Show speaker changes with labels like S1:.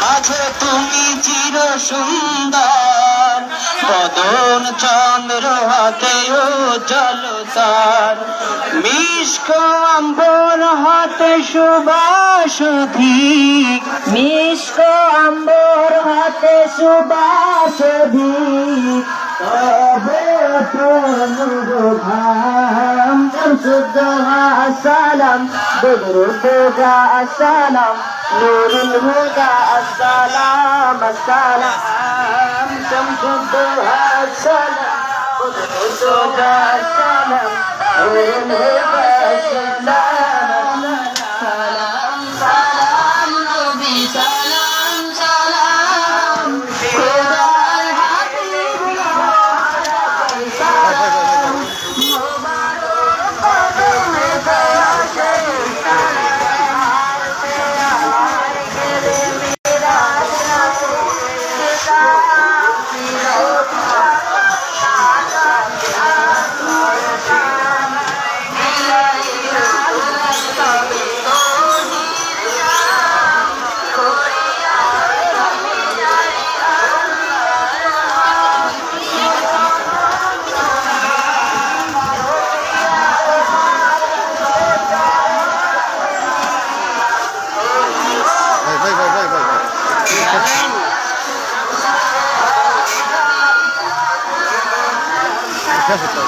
S1: মাঝে তুমি চির সুন্দর বদন চন্দ্র হাতেও জলতার মিষ্ক আম্বর হাতে সুবাসধি মিষ্ক আম্বর হাতে সুবাসধি তবে প্রণুর ঘাম شمس الزهراء السلام بدر الهدى السلام نور الهدى السلام السلام شمس الزهراء السلام بدر الهدى السلام Yeah.